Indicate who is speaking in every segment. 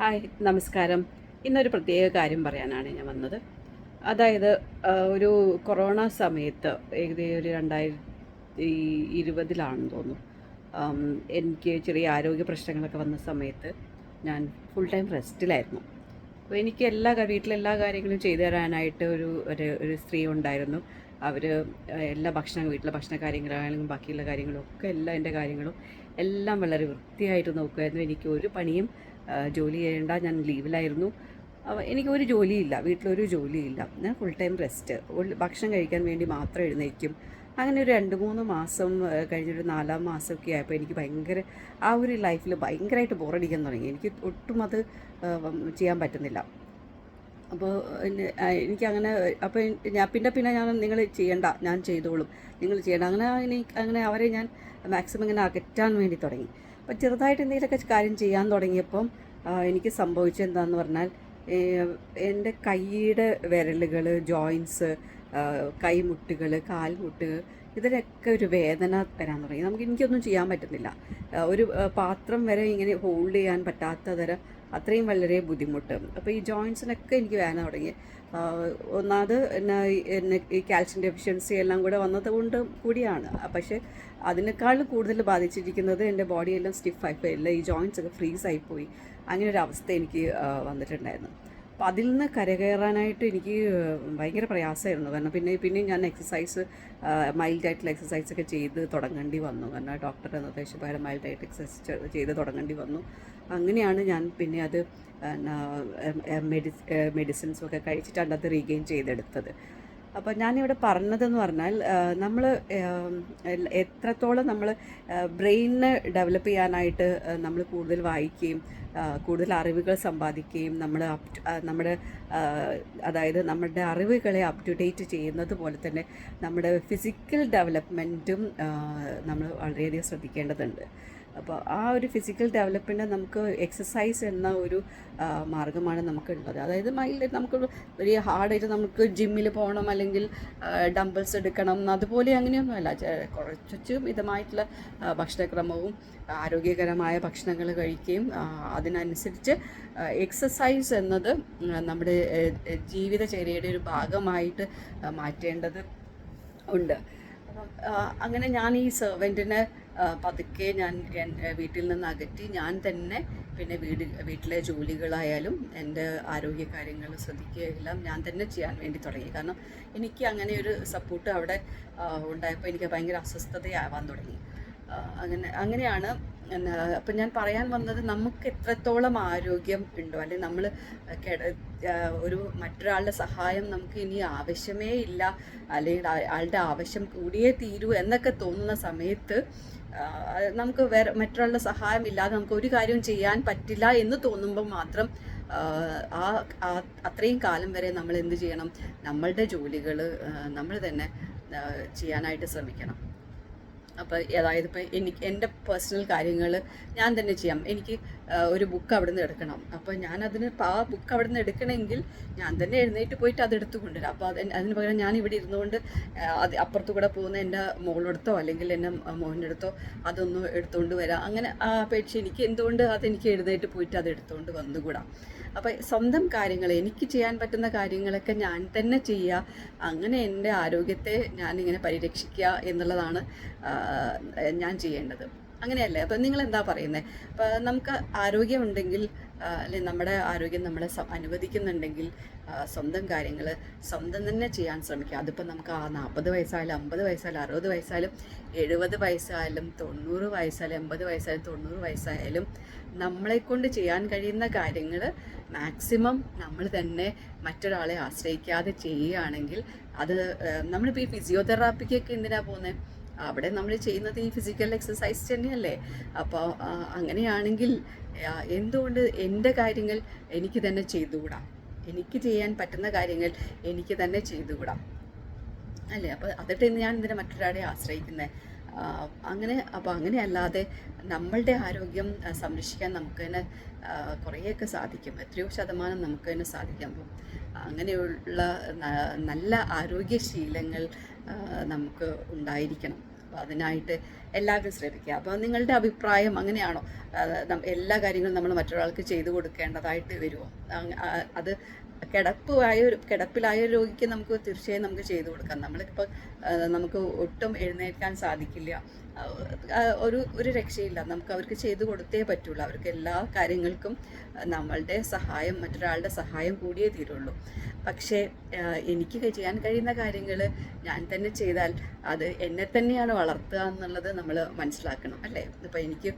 Speaker 1: Hi നമസ്കാരം. ഇന്നൊരു പ്രത്യേക കാര്യം പറയാനാണ് ഞാൻ വന്നത്. അതായത് ഒരു കൊറോണ സമയത്ത് ഏകദേശം ഒരു രണ്ടായിരത്തി ഇരുപതിലാണെന്ന് തോന്നുന്നു. എനിക്ക് ചെറിയ ആരോഗ്യ പ്രശ്നങ്ങളൊക്കെ വന്ന സമയത്ത് ഞാൻ ഫുൾ ടൈം റെസ്റ്റിലായിരുന്നു അപ്പോൾ എനിക്ക് എല്ലാ വീട്ടിലെല്ലാ കാര്യങ്ങളും ചെയ്തു തരാനായിട്ട് ഒരു ഒരു സ്ത്രീ ഉണ്ടായിരുന്നു. അവർ എല്ലാ ഭക്ഷണ വീട്ടിലെ ഭക്ഷണ കാര്യങ്ങളായാലും ബാക്കിയുള്ള കാര്യങ്ങളും ഒക്കെ എല്ലാ എന്റെ കാര്യങ്ങളും എല്ലാം വളരെ വൃത്തിയായിട്ട് നോക്കുമായിരുന്നു. എനിക്ക് ഒരു പണിയും ജോലി ചെയ്യേണ്ട ഞാൻ ലീവിലായിരുന്നു. എനിക്കൊരു ജോലിയില്ല വീട്ടിലൊരു ജോലിയില്ല. ഞാൻ ഫുൾ ടൈം റെസ്റ്റ് ഭക്ഷണം കഴിക്കാൻ വേണ്ടി മാത്രം എഴുന്നേക്കും അങ്ങനെ ഒരു രണ്ട് മൂന്ന് മാസം കഴിഞ്ഞൊരു നാലാം മാസമൊക്കെ ആയപ്പോൾ എനിക്ക് ഭയങ്കര ആ ഒരു ലൈഫിൽ ഭയങ്കരമായിട്ട് ബോറടിക്കാൻ തുടങ്ങി. എനിക്ക് ഒട്ടും അത് ചെയ്യാൻ പറ്റുന്നില്ല. അപ്പോൾ എനിക്കങ്ങനെ അപ്പോൾ ഞാൻ പിന്നെ പിന്നെ ഞാൻ നിങ്ങൾ ചെയ്യണ്ട ഞാൻ ചെയ്തോളും. നിങ്ങൾ ചെയ്യണ്ട. അങ്ങനെ അങ്ങനെ അവരെ ഞാൻ മാക്സിമം ഇങ്ങനെ അകറ്റാൻ വേണ്ടി തുടങ്ങി. അപ്പോൾ ചെറുതായിട്ട് എന്തെങ്കിലുമൊക്കെ കാര്യം ചെയ്യാൻ തുടങ്ങിയപ്പം എനിക്ക് സംഭവിച്ചത് എന്താന്ന് പറഞ്ഞാൽ എന്റെ കൈയുടെ വിരലുകൾ ജോയിൻസ് കൈമുട്ടുകൾ കാൽമുട്ടുകൾ ഇതിലൊക്കെ ഒരു വേദന വരാൻ തുടങ്ങി. നമുക്ക് എനിക്കൊന്നും ചെയ്യാൻ പറ്റുന്നില്ല. ഒരു പാത്രം വരെ ഇങ്ങനെ ഹോൾഡ് ചെയ്യാൻ പറ്റാത്ത തരം അത്രയും വളരെ ബുദ്ധിമുട്ട്. അപ്പോൾ ഈ ജോയിൻസിനൊക്കെ എനിക്ക് വേദന തുടങ്ങി. ഒന്നാമത് എന്നെ ഈ- കാൽഷ്യം ഡെഫിഷ്യൻസി എല്ലാം കൂടെ വന്നത് കൊണ്ട് കൂടിയാണ്. പക്ഷേ അതിനേക്കാളും കൂടുതൽ ബാധിച്ചിരിക്കുന്നത് എന്റെ ബോഡിയെല്ലാം സ്റ്റിഫ് ആയിപ്പോയി എല്ലാം ഈ ജോയിൻസ് ഒക്കെ ഫ്രീസ് ആയിപ്പോയി അങ്ങനെ ഒരു അവസ്ഥ എനിക്ക് വന്നിട്ടുണ്ടായിരുന്നു. അപ്പോൾ അതിൽ നിന്ന് കരകയറാനായിട്ട് എനിക്ക് ഭയങ്കര പ്രയാസമായിരുന്നു. കാരണം പിന്നെ പിന്നെ ഞാൻ എക്സസൈസ് മൈൽഡായിട്ടുള്ള എക്സസൈസ് ഒക്കെ ചെയ്ത് തുടങ്ങേണ്ടി വന്നു. കാരണം ഡോക്ടറുടെ നിർദ്ദേശപ്രകാരം മൈൽഡായിട്ട് എക്സസൈസ് ചെയ്ത് തുടങ്ങേണ്ടി വന്നു. അങ്ങനെയാണ് ഞാൻ പിന്നെ അത് മെഡിസിൻസും ഒക്കെ കഴിച്ചിട്ടാണ് അത് റീഗെയിൻ ചെയ്തെടുത്തത്. അപ്പോൾ ഞാനിവിടെ പറഞ്ഞതെന്ന് പറഞ്ഞാൽ നമ്മൾ എത്രത്തോളം നമ്മൾ ബ്രെയിനിനെ ഡെവലപ്പ് ചെയ്യാനായിട്ട് നമ്മൾ കൂടുതൽ വായിക്കുകയും കൂടുതൽ അറിവുകൾ സമ്പാദിക്കുകയും നമ്മൾ അപ് നമ്മുടെ അതായത് നമ്മുടെ അറിവുകളെ അപ് ടു ഡേറ്റ് ചെയ്യുന്നത് പോലെ തന്നെ നമ്മുടെ ഫിസിക്കൽ ഡെവലപ്മെന്റും നമ്മൾ വളരെയധികം ശ്രദ്ധിക്കേണ്ടതുണ്ട്. അപ്പോൾ ആ ഒരു ഫിസിക്കൽ ഡെവലപ്മെന്റ് നമുക്ക് എക്സസൈസ് എന്ന ഒരു മാർഗമാണ് നമുക്കുള്ളത്. അതായത് മൈൽഡ് നമുക്ക് വലിയ ഹാർഡായിട്ട് നമുക്ക് ജിമ്മിൽ പോകണം അല്ലെങ്കിൽ ഡംബിൾസ് എടുക്കണം. അതുപോലെ അങ്ങനെയൊന്നുമല്ല കുറച്ചു മിതമായിട്ടുള്ള ഭക്ഷണക്രമവും ആരോഗ്യകരമായ ഭക്ഷണങ്ങൾ കഴിക്കുകയും അതിനനുസരിച്ച് എക്സസൈസ് എന്നത് നമ്മുടെ ജീവിതചര്യയുടെ ഒരു ഭാഗമായിട്ട് മാറ്റേണ്ടത് ഉണ്ട്. അങ്ങനെ ഞാൻ ഈ സെർവന്റിനെ പതുക്കെ ഞാൻ വീട്ടിൽ നിന്ന് അകറ്റി ഞാൻ തന്നെ പിന്നെ വീട് വീട്ടിലെ ജോലികളായാലും എന്റെ ആരോഗ്യ കാര്യങ്ങൾ ശ്രദ്ധിക്കുകയെല്ലാം ഞാൻ തന്നെ ചെയ്യാൻ വേണ്ടി തുടങ്ങി. കാരണം എനിക്ക് അങ്ങനെ ഒരു സപ്പോർട്ട് അവിടെ ഉണ്ടായപ്പോൾ എനിക്ക് ഭയങ്കര അസ്വസ്ഥതയാവാൻ തുടങ്ങി. അങ്ങനെ അങ്ങനെയാണ് അപ്പം ഞാൻ പറയാൻ വന്നത് നമുക്ക് എത്രത്തോളം ആരോഗ്യം ഉണ്ടോ അല്ലെങ്കിൽ നമ്മൾ ഒരു മറ്റൊരാളുടെ സഹായം നമുക്ക് ഇനി ആവശ്യമേ ഇല്ല അല്ലെങ്കിൽ ആളുടെ ആവശ്യം കൂടിയേ തീരൂ എന്നൊക്കെ തോന്നുന്ന സമയത്ത് നമുക്ക് വേറെ മറ്റൊരാളുടെ സഹായം ഇല്ലാതെ നമുക്ക് ഒരു കാര്യവും ചെയ്യാൻ പറ്റില്ല എന്ന് തോന്നുമ്പോൾ മാത്രം ആ, അത്രയും കാലം വരെ നമ്മൾ എന്ത് ചെയ്യണം? നമ്മളുടെ ജോലികൾ നമ്മൾ തന്നെ ചെയ്യാനായിട്ട് ശ്രമിക്കണം. അപ്പോൾ അതായത് ഇപ്പോൾ എനിക്ക് എന്റെ പേഴ്സണൽ കാര്യങ്ങൾ ഞാൻ തന്നെ ചെയ്യാം. എനിക്ക് ഒരു ബുക്ക് അവിടെ നിന്ന് എടുക്കണം. അപ്പോൾ ഞാൻ അതിന് ആ ബുക്ക് അവിടെ നിന്ന് എടുക്കണമെങ്കിൽ ഞാൻ തന്നെ എഴുന്നേറ്റ് പോയിട്ട് അത് എടുത്തു കൊണ്ടുവരാം. അപ്പോൾ അത് അതിന് പകരം ഞാൻ ഇവിടെ ഇരുന്നുകൊണ്ട് അത് അപ്പുറത്തു കൂടെ പോകുന്ന എന്റെ മോളെടുത്തോ അല്ലെങ്കിൽ എന്റെ മോന്റെ അടുത്തോ അതൊന്ന് എടുത്തുകൊണ്ട് വരാം. അങ്ങനെ ആ അപേക്ഷ എനിക്ക് എന്തുകൊണ്ട് അതെനിക്ക് എഴുന്നേറ്റ് പോയിട്ട് അത് എടുത്തുകൊണ്ട് വന്നുകൂടാ? അപ്പോൾ സ്വന്തം കാര്യങ്ങൾ എനിക്ക് ചെയ്യാൻ പറ്റുന്ന കാര്യങ്ങളൊക്കെ ഞാൻ തന്നെ ചെയ്യുക അങ്ങനെ എന്റെ ആരോഗ്യത്തെ ഞാനിങ്ങനെ പരിരക്ഷിക്കുക എന്നുള്ളതാണ് ഞാൻ ചെയ്യേണ്ടത്. അങ്ങനെയല്ലേ? അപ്പം നിങ്ങൾ എന്താ പറയുന്നത് അപ്പം നമുക്ക് ആരോഗ്യമുണ്ടെങ്കിൽ അല്ലെ നമ്മുടെ ആരോഗ്യം നമ്മളെ അനുവദിക്കുന്നുണ്ടെങ്കിൽ സ്വന്തം കാര്യങ്ങൾ സ്വന്തം തന്നെ ചെയ്യാൻ ശ്രമിക്കുക. അതിപ്പോൾ നമുക്ക് ആ നാൽപ്പത് വയസ്സായാലും അമ്പത് വയസ്സായാലും അറുപത് വയസ്സായാലും എഴുപത് വയസ്സായാലും തൊണ്ണൂറ് വയസ്സായാലും എൺപത് വയസ്സായാലും തൊണ്ണൂറ് വയസ്സായാലും നമ്മളെ കൊണ്ട് ചെയ്യാൻ കഴിയുന്ന കാര്യങ്ങൾ മാക്സിമം നമ്മൾ തന്നെ മറ്റൊരാളെ ആശ്രയിക്കാതെ ചെയ്യുകയാണെങ്കിൽ അത് നമ്മളിപ്പോൾ ഈ ഫിസിയോതെറാപ്പിക്കൊക്കെ എന്തിനാണ് പോകുന്നത് അവിടെ നമ്മൾ ചെയ്യുന്നത് ഈ ഫിസിക്കൽ എക്സസൈസ് തന്നെയല്ലേ? അപ്പോൾ അങ്ങനെയാണെങ്കിൽ എന്തുകൊണ്ട് എന്റെ കാര്യങ്ങൾ എനിക്ക് തന്നെ ചെയ്തുകൂടാം? എനിക്ക് ചെയ്യാൻ പറ്റുന്ന കാര്യങ്ങൾ എനിക്ക് തന്നെ ചെയ്തുകൂടാം? അല്ലേ? അപ്പോൾ അതിട്ട് ഞാൻ ഇതിനെ മറ്റൊരാളെ ആശ്രയിക്കുന്നത് അങ്ങനെ അപ്പോൾ അങ്ങനെയല്ലാതെ നമ്മളുടെ ആരോഗ്യം സംരക്ഷിക്കാൻ നമുക്ക് തന്നെ കുറേയൊക്കെ സാധിക്കും. എത്രയോ ശതമാനം നമുക്ക് തന്നെ സാധിക്കാം. അപ്പം അങ്ങനെയുള്ള നല്ല ആരോഗ്യശീലങ്ങൾ നമുക്ക് ഉണ്ടായിരിക്കണം. അപ്പോൾ അതിനായിട്ട് എല്ലാവരും ശ്രമിക്കുക. അപ്പോൾ നിങ്ങളുടെ അഭിപ്രായം അങ്ങനെയാണോ? എല്ലാ കാര്യങ്ങളും നമ്മൾ മറ്റൊരാൾക്ക് ചെയ്തു കൊടുക്കേണ്ടതായിട്ട് വരുമോ? അത് കിടപ്പായ ഒരു കിടപ്പിലായ രോഗിക്ക് നമുക്ക് തീർച്ചയായും നമുക്ക് ചെയ്തു കൊടുക്കാം. നമ്മളിപ്പോൾ നമുക്ക് ഒട്ടും എഴുന്നേൽക്കാൻ സാധിക്കില്ല. ഒരു ഒരു രക്ഷയില്ല. നമുക്ക് അവർക്ക് ചെയ്തു കൊടുത്തേ പറ്റുള്ളൂ. അവർക്ക് എല്ലാ കാര്യങ്ങൾക്കും നമ്മളുടെ സഹായം മറ്റൊരാളുടെ സഹായം കൂടിയേ തീരുള്ളൂ. പക്ഷേ എനിക്ക് ചെയ്യാൻ കഴിയുന്ന കാര്യങ്ങൾ ഞാൻ തന്നെ ചെയ്താൽ അത് എന്നെ തന്നെയാണ് വളർത്തുക എന്നുള്ളത് നമ്മൾ മനസ്സിലാക്കണം അല്ലേ? ഇപ്പം എനിക്ക്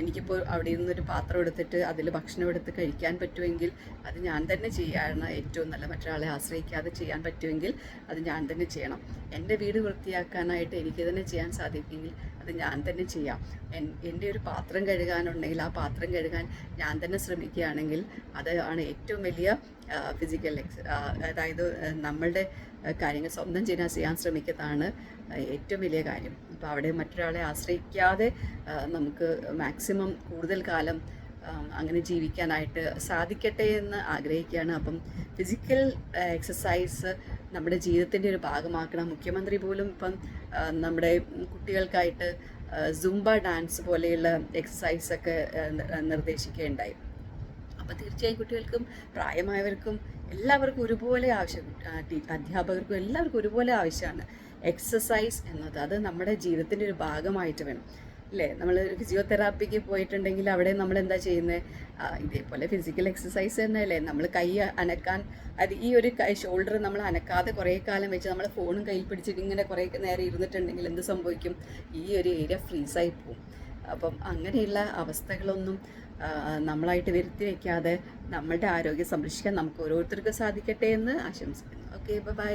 Speaker 1: എനിക്കിപ്പോൾ അവിടെ നിന്നൊരു പാത്രം എടുത്തിട്ട് അതിൽ ഭക്ഷണം എടുത്ത് കഴിക്കാൻ പറ്റുമെങ്കിൽ അത് ഞാൻ തന്നെ ചെയ്യാണ് ഏറ്റവും നല്ല. മറ്റൊരാളെ ആശ്രയിക്കാതെ ചെയ്യാൻ പറ്റുമെങ്കിൽ അത് ഞാൻ തന്നെ ചെയ്യണം. എന്റെ വീട് വൃത്തിയാക്കാനായിട്ട് എനിക്ക് തന്നെ ചെയ്യാൻ സാധിക്കുമെങ്കിൽ അത് ഞാൻ തന്നെ ചെയ്യാം. എൻ എന്റെ ഒരു പാത്രം കഴുകാനുണ്ടെങ്കിൽ ആ പാത്രം കഴുകാൻ ഞാൻ തന്നെ ശ്രമിക്കുകയാണെങ്കിൽ അത് ആണ് ഏറ്റവും വലിയ ഫിസിക്കൽ എക്സ് അതായത് നമ്മളുടെ കാര്യങ്ങൾ സ്വന്തം ചെയ്യാൻ ചെയ്യാൻ ശ്രമിക്കുന്നതാണ് ഏറ്റവും വലിയ കാര്യം. അപ്പോൾ അവിടെ മറ്റൊരാളെ ആശ്രയിക്കാതെ നമുക്ക് മാക്സിമം കൂടുതൽ കാലം അങ്ങനെ ജീവിക്കാനായിട്ട് സാധിക്കട്ടെ എന്ന് ആഗ്രഹിക്കുകയാണ്. അപ്പം ഫിസിക്കൽ എക്സസൈസ് നമ്മുടെ ജീവിതത്തിന്റെ ഒരു ഭാഗമാക്കണം. മുഖ്യമന്ത്രി പോലും ഇപ്പം നമ്മുടെ കുട്ടികൾക്കായിട്ട് സുംബ ഡാൻസ് പോലെയുള്ള എക്സസൈസൊക്കെ നിർദ്ദേശിക്കുകയുണ്ടായി. അപ്പോൾ തീർച്ചയായും കുട്ടികൾക്കും പ്രായമായവർക്കും എല്ലാവർക്കും ഒരുപോലെ ആവശ്യം അധ്യാപകർക്കും എല്ലാവർക്കും ഒരുപോലെ ആവശ്യമാണ്. എക്സസൈസ് എന്നത് അത് നമ്മുടെ ജീവിതത്തിന്റെ ഒരു ഭാഗമായിട്ട് വേണം. അല്ലേ? നമ്മൾ ഫിസിയോതെറാപ്പിക്ക് പോയിട്ടുണ്ടെങ്കിൽ അവിടെ നമ്മൾ എന്താ ചെയ്യുന്നത് ഇതേപോലെ ഫിസിക്കൽ എക്സസൈസ് തന്നെയല്ലേ? നമ്മൾ കൈ അനക്കാൻ അത് ഈ ഒരു കൈ ഷോൾഡർ നമ്മൾ അനക്കാതെ കുറേ കാലം വെച്ച് നമ്മൾ ഫോണും കയ്യിൽ പിടിച്ചിട്ട് ഇങ്ങനെ കുറേ നേരം ഇരുന്നിട്ടുണ്ടെങ്കിൽ എന്ത് സംഭവിക്കും? ഈ ഒരു ഏരിയ ഫ്രീസായി പോകും അപ്പം അങ്ങനെയുള്ള അവസ്ഥകളൊന്നും നമ്മളായിട്ട് വരുത്തി വയ്ക്കാതെ നമ്മളുടെ ആരോഗ്യം സംരക്ഷിക്കാൻ നമുക്ക് ഓരോരുത്തർക്കും സാധിക്കട്ടെ എന്ന് ആശംസിക്കുന്നു. Okay bye